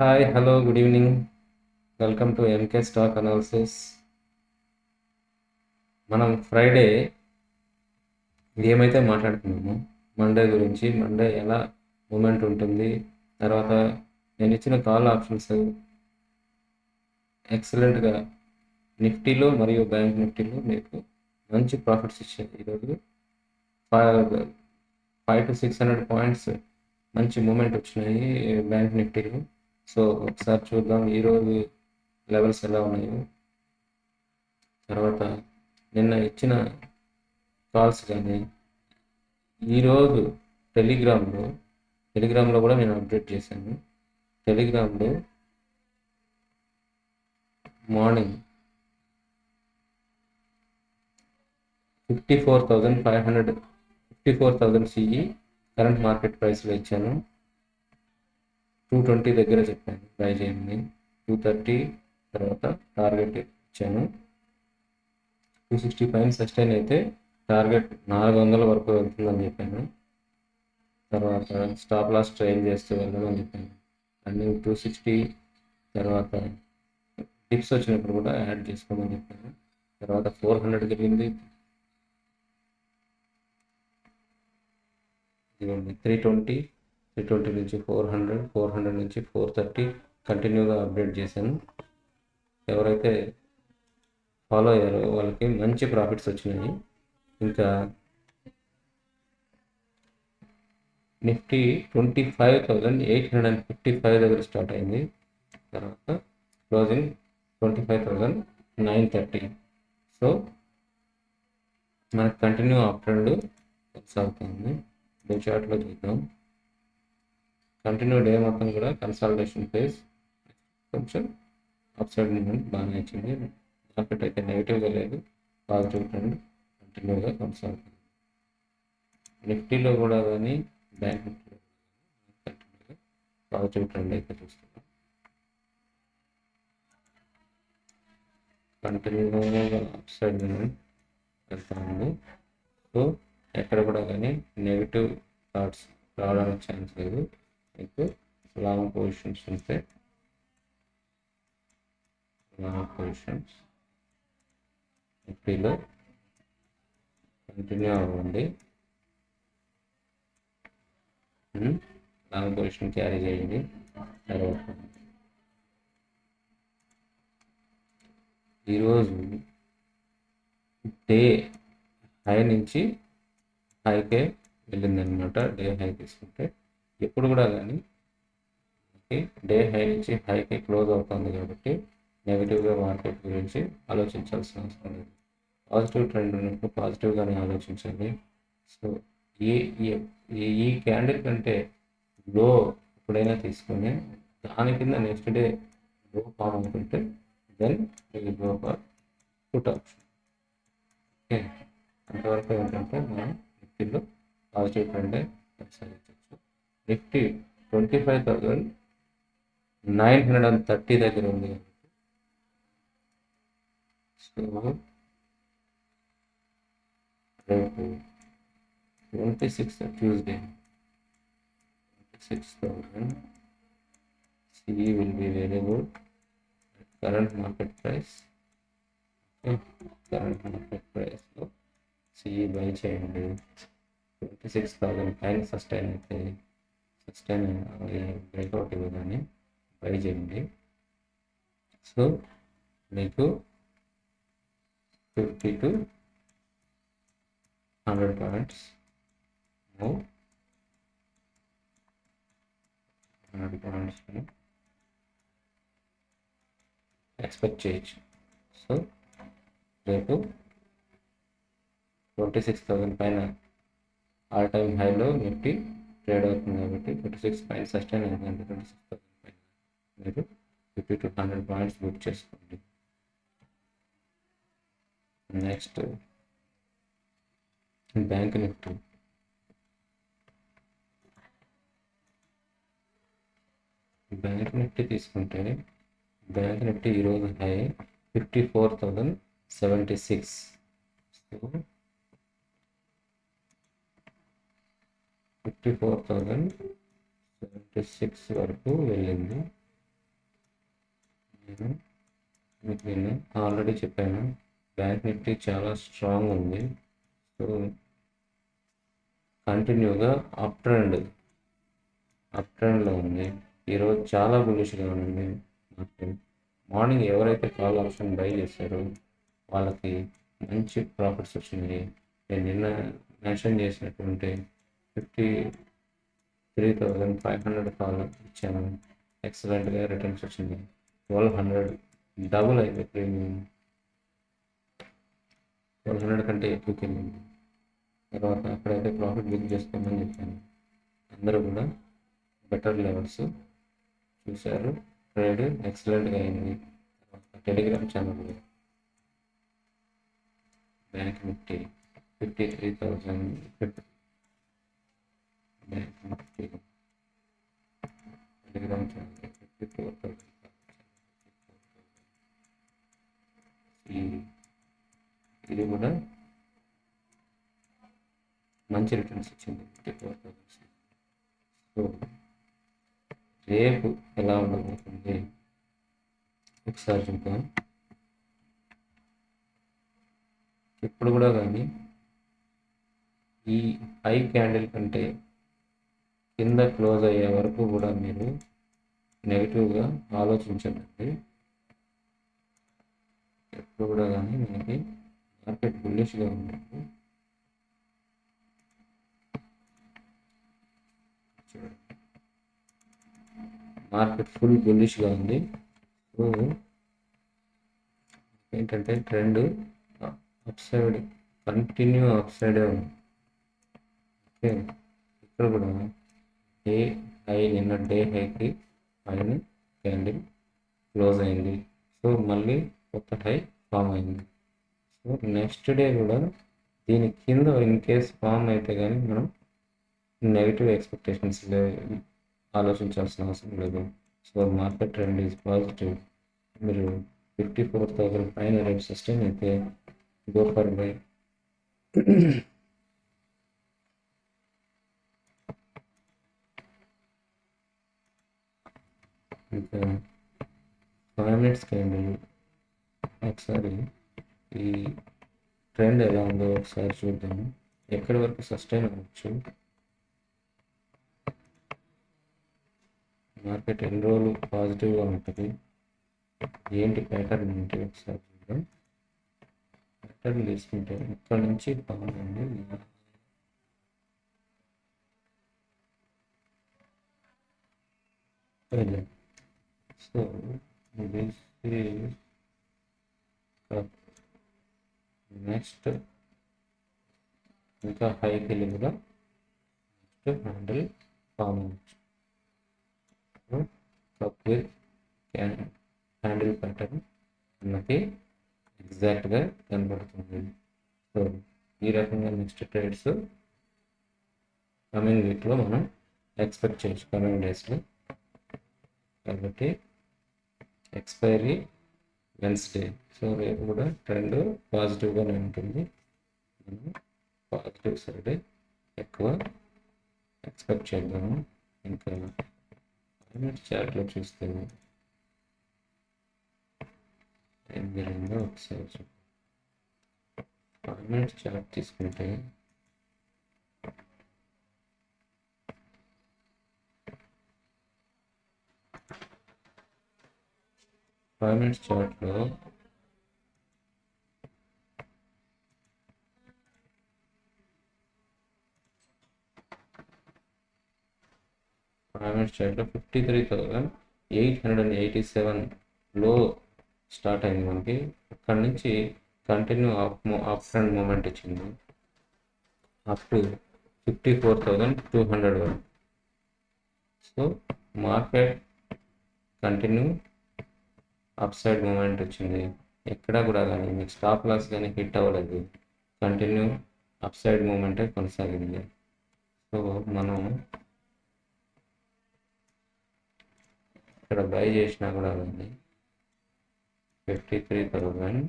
Hi hello good evening welcome to MK stock analysis మనం Friday ఏమైతే మాట్లాడుకున్నాము Monday గురించి మండే ఎలా మూమెంట్ ఉంటుంది తర్వాత నేను ఇచ్చిన కాల్ ఆప్షన్స్ ఎక్సలెంట్గా నిఫ్టీలో మరియు బ్యాంక్ నిఫ్టీలో మీకు మంచి ప్రాఫిట్స్ ఇచ్చాయి ఈరోజు five five two six hundred points మంచి మూమెంట్ వచ్చినాయి బ్యాంక్ నిఫ్టీలో సో ఒకసారి చూద్దాం. ఈరోజు లెవెల్స్ ఎలా ఉన్నాయో. తర్వాత నిన్న ఇచ్చిన కాల్స్ కానీ ఈరోజు టెలిగ్రామ్లో టెలిగ్రామ్లో కూడా నేను అప్డేట్ చేశాను. టెలిగ్రామ్లో morning fifty four thousand five hundred fifty four thousand CE current market ప్రైస్లో ఇచ్చాను. టూ ట్వంటీ దగ్గర చెప్పాను. ట్రై చేయండి. టూ థర్టీ తర్వాత టార్గెట్ ఇచ్చాను. టూ సిక్స్టీ పైన సస్టైన్ అయితే టార్గెట్ నాలుగు వందల వరకు వెళ్తుందని చెప్పాను. తర్వాత స్టాప్ లాస్ ట్రైన్ చేస్తూ వెళ్ళమని చెప్పాను. అన్ని టూ సిక్స్టీ తర్వాత టిప్స్ వచ్చినప్పుడు కూడా యాడ్ చేసుకోమని చెప్పాను. తర్వాత ఫోర్ హండ్రెడ్ జరిగింది. త్రీ ట్వంటీ త్రీ ట్వంటీ నుంచి ఫోర్ హండ్రెడ్ ఫోర్ హండ్రెడ్ నుంచి ఫోర్ థర్టీ కంటిన్యూగా అప్డేట్ చేశాను. ఎవరైతే ఫాలో అయ్యారో వాళ్ళకి మంచి ప్రాఫిట్స్ వచ్చినాయి. ఇంకా Nifty twenty five thousand eight hundred and fifty five దగ్గర స్టార్ట్ అయింది. తర్వాత closing twenty five thousand nine thirty. So మనకు కంటిన్యూ అప్ ట్రెండ్ కొనసాగుతుంది. డే చార్ట్లో చూద్దాం. కంటిన్యూ డే మొత్తం కూడా కన్సాలిడేషన్ ఫేస్ కొంచెం అప్ సైడ్ మూమెంట్ బాగానే వచ్చింది. మార్కెట్ అయితే నెగిటివ్గా లేదు. పాజిటివ్ ట్రెండ్ కంటిన్యూగా కొనసాగుతుంది నిఫ్టీలో కూడా కానీ బ్యాంక్ నిఫ్టీలో కంటిన్యూగా పాజిటివ్ ట్రెండ్ అయితే చూస్తున్నాం. కంటిన్యూగా అప్ సైడ్ మూమెంట్ వెళ్తా ఉంది సో ఎక్కడ కూడా కానీ నెగిటివ్ థాట్స్ రావడానికి ఛాన్స్ లేదు. మీకు లాంగ్ పొజిషన్స్ ఉంటే లాంగ్ పొజిషన్స్ నిఫ్టీలో కంటిన్యూ అవ్వండి. లాంగ్ పొజిషన్ క్యారీ చేయండి. తర్వాత ఈరోజు డే హై నుంచి హైకే వెళ్ళిందనమాట. డే హై తీసుకుంటే ఎప్పుడు కూడా కానీ డే హై నుంచి హైకి క్లోజ్ అవుతుంది కాబట్టి నెగిటివ్గా మార్కెట్ గురించి ఆలోచించాల్సిన అవసరం లేదు. పాజిటివ్ ట్రెండ్ ఉన్నప్పుడు పాజిటివ్గానే ఆలోచించండి. సో ఈ ఈ క్యాండిల్ కంటే లో ఎప్పుడైనా తీసుకొని దాని కింద నెక్స్ట్ డే లో ఫామ్ అనుకుంటే దెన్ మీకు go for put option okay అంతవరకు ఏంటంటే మనం నిఫ్టీలో పాజిటివ్ ట్రెండే కొనసాగించవచ్చు Nifty twenty five thousand nine hundred and thirty దగ్గర ఉంది. సో రేపు twenty six Tuesday. Twenty six thousand CE will be very good current market price. Current market ప్రైస్లో సిఈ బై చేయండి. ట్వంటీ సిక్స్ థౌజండ్ పైన sustain next time breakout ఇవ్వగానే try చేయండి. So మీకు fifty to hundred points hundred points expect చేయొచ్చు. So రేపు twenty six thousand పైన all time హైలో నిఫ్టీ ట్రేడ్ అవుతుంది కాబట్టి ట్వంటీ సిక్స్ పైన సస్టైన్ అయిందండి ట్వంటీ సిక్స్ థౌసండ్ పైన మీరు fifty to hundred points book చేసుకోండి. Next bank Nifty bank Nifty తీసుకుంటే బ్యాంక్ నిఫ్టీ ఈరోజు high fifty four thousand seventy six fifty four thousand seventy six వరకు వెళ్ళింది. నేను మీకు నేను ఆల్రెడీ చెప్పాను బ్యాంక్ నిఫ్టీ చాలా స్ట్రాంగ్ ఉంది. సో కంటిన్యూగా అప్ ట్రెండ్ అప్ ట్రెండ్లో ఉంది. ఈరోజు చాలా బులిష్గా ఉంది. మార్కెట్ మార్నింగ్ ఎవరైతే కాల్ ఆప్షన్ బై చేశారో వాళ్ళకి మంచి ప్రాఫిట్స్ వచ్చినాయి. నేను నిన్న మెన్షన్ చేసినటువంటి fifty three thousand five hundred call ఇచ్చాను. ఎక్సలెంట్గా రిటర్న్స్ వచ్చింది. ట్వెల్వ్ హండ్రెడ్ డబుల్ అయిపోయి ప్రీమియం ట్వెల్వ్ హండ్రెడ్ కంటే ఎక్కువకి వెళ్ళింది తర్వాత అక్కడైతే ప్రాఫిట్ బుక్ చేసుకోమని చెప్పాను. అందరూ కూడా బెటర్ లెవెల్స్ చూశారు. ట్రేడ్ ఎక్సలెంట్గా అయింది. తర్వాత Telegram channel bank Nifty fifty three thousand fifty Telegram channel fifty four ఇది కూడా మంచి రిటర్న్స్ ఇచ్చింది ఫిఫ్టీ ఫోర్ సో రేపు ఎలా ఉండబోతుంది ఒకసారి చూద్దాం ఇప్పుడు కూడా కానీ ఈ హై క్యాండిల్ కంటే కింద క్లోజ్ అయ్యే వరకు కూడా మీరు నెగిటివ్గా ఆలోచించండి ఎప్పుడు కూడా కానీ మనకి మార్కెట్ బుల్లిష్గా ఉంటుంది మార్కెట్ ఫుల్ బుల్లిష్గా ఉంది. సో ఏంటంటే trend up side continue up సైడే ఉంది. ఓకే? ఇక్కడ కూడా డే హై నిన్న డే హైకి పైన క్యాండిల్ క్లోజ్ అయింది. సో మళ్ళీ కొత్త హై ఫామ్ అయింది. సో నెక్స్ట్ డే కూడా దీని కింద ఇన్ కేస్ ఫామ్ అయితే కానీ మనం నెగిటివ్ ఎక్స్పెక్టేషన్స్ ఆలోచించాల్సిన అవసరం లేదు. So market trend is positive. మీరు ఫిఫ్టీ ఫోర్ థౌసండ్ పైన రేపు సస్టైన్ అయితే గో ఫర్ బై. ఇంకా ఫైవ్ మినిట్స్ క్యాండిల్ ఒకసారి ఈ ట్రెండ్ ఎలా ఉందో ఒకసారి చూద్దాము ఎక్కడి వరకు సస్టైన్ అవ్వచ్చు? మార్కెట్ ఎన్ని రోజులు పాజిటివ్గా ఉంటుంది? ఏంటి ప్యాటర్న్ ఏంటి ఒకసారి చూద్దాం. ప్యాటర్న్ తీసుకుంటే ఇక్కడ నుంచి బాగుంది సో దిస్ ఈజ్ నెక్స్ట్ ఇంకా హైకి వెళ్ళి కూడా next handle form cup with handle pattern మనకి ఎగ్జాక్ట్గా కనబడుతుంది సో ఈ రకంగా నెక్స్ట్ ట్రేడ్స్ కమింగ్ వీక్లో మనం ఎక్స్పెక్ట్ చేయొచ్చు కమింగ్ డేస్లో కాబట్టి ఎక్స్పైరీ వెన్స్డే. సో రేపు కూడా ట్రెండ్ పాజిటివ్గానే ఉంటుంది. మనం పాజిటివ్ సైడ్ ఎక్కువ ఎక్స్పెక్ట్ చేద్దాము. ఇంకా మినిట్ చార్ట్లో చూస్తే ఏం జరిగిందో ఒకసారి చూద్దాం. ఫైవ్ చార్ట్ తీసుకుంటే ఫైవ్ మినిట్స్ చార్ట్లో ఫైవ్ మినిట్స్ చార్ట్లో fifty three thousand eight hundred and eighty సెవెన్లో స్టార్ట్ అయింది మనకి. అక్కడ నుంచి continue up up trend moment ఇచ్చింది. Up to fifty four thousand two hundred వరకు so market continue up side moment వచ్చింది. ఎక్కడా కూడా కానీ మీకు స్టాప్ లాస్ కానీ హిట్ అవ్వలేదు. కంటిన్యూ అప్ సైడ్ మూమెంటే కొనసాగింది. సో మనం ఇక్కడ బై చేసినా కూడా ఉంది fifty three thousand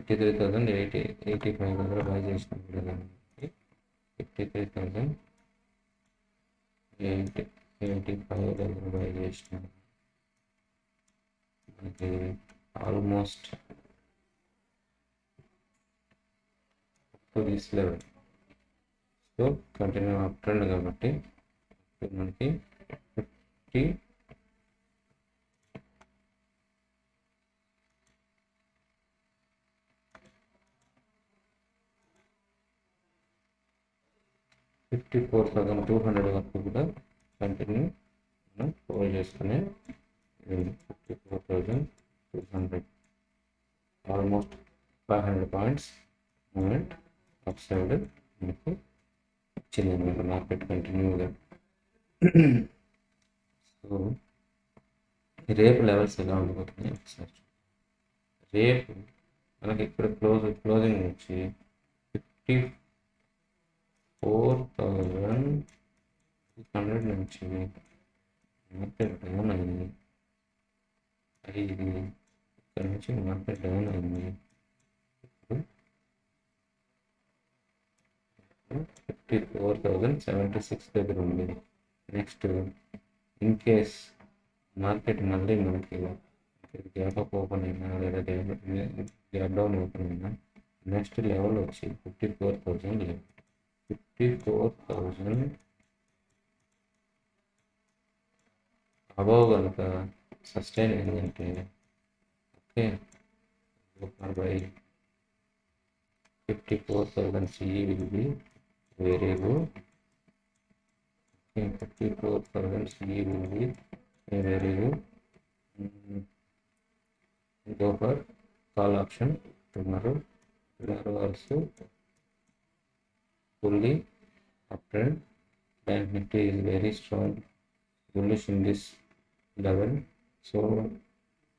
fifty three thousand eighty eighty five దగ్గర బై చేసిన fifty three thousand eighty eighty five దగ్గర బై చేసిన మనకి almost to this level so continue up trend కాబట్టి మనకి fifty fifty four thousand two hundred వరకు కూడా continue మనం హోల్డ్ చేసుకునే fifty four thousand two hundred almost five hundred points moment up side మనకు వచ్చింది అనమాట మార్కెట్ కంటిన్యూగా సో రేపు లెవెల్స్ ఎలా ఉండబోతున్నాయి ఒకసారి చూద్దాం. రేపు మనకి ఇక్కడ క్లోజ్ క్లోజింగ్ వచ్చి ఫిఫ్టీ ఫోర్ థౌజండ్ హండ్రెడ్ నుంచి మార్కెట్ డౌన్ అయింది ఐదు ఇక్కడ నుంచి మార్కెట్ డౌన్ అయింది ఇప్పుడు fifty four thousand seventy six దగ్గర ఉంది నెక్స్ట్ ఇన్ కేస్ మార్కెట్ మళ్ళీ మనకి గ్యాప్ అప్ ఓపెన్ అయినా లేదా గ్యాప్ డౌన్ ఓపెన్ అయినా నెక్స్ట్ లెవెల్ వచ్చి fifty four thousand level fifty four thousand above కనుక సస్టైన్ అయిందంటే okay. Buy fifty four thousand CE will be very okay fifty four thousand CE will be very good go for call option fully uptrend bank nifty is very strong bullish in this level. So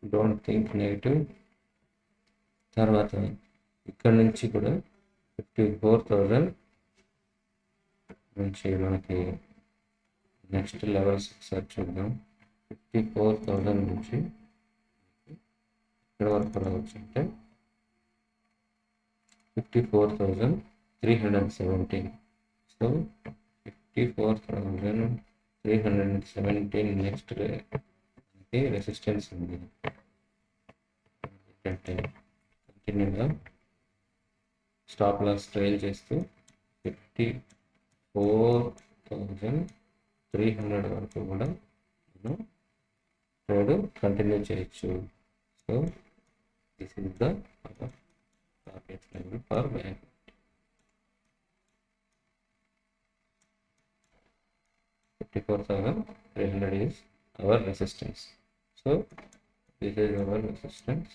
don't think negative. తర్వాత ఇక్కడ నుంచి కూడా fifty four thousand నుంచి మనకి next levels ఒకసారి చూద్దాం. Fifty four thousand నుంచి ఇక్కడ వరకు రావచ్చు అంటే fifty four thousand three hundred seventeen so fifty four thousand three hundred seventeen next మనకి రెసిస్టెన్స్ ఉంది. కంటిన్యూగా స్టాప్ లాస్ ట్రైల్ చేస్తూ fifty four thousand three hundred వరకు కూడా మనం ట్రేడ్ కంటిన్యూ చేయొచ్చు. So this is the target level for bank fifty four thousand three hundred is our resistance so this is our resistance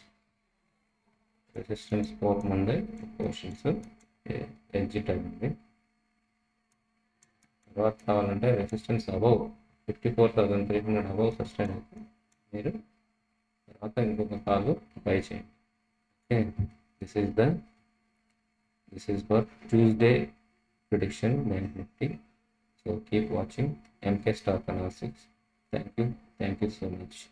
resistance పోకముందే portions exit అయింది తర్వాత కావాలంటే resistance above fifty four thousand three hundred above sustain అవుతుంది మీరు తర్వాత ఇంకొక call buy చేయండి. Okay this is the this is for Tuesday prediction bank fifty so keep watching MK Star 6. Thank you. Thank you so much.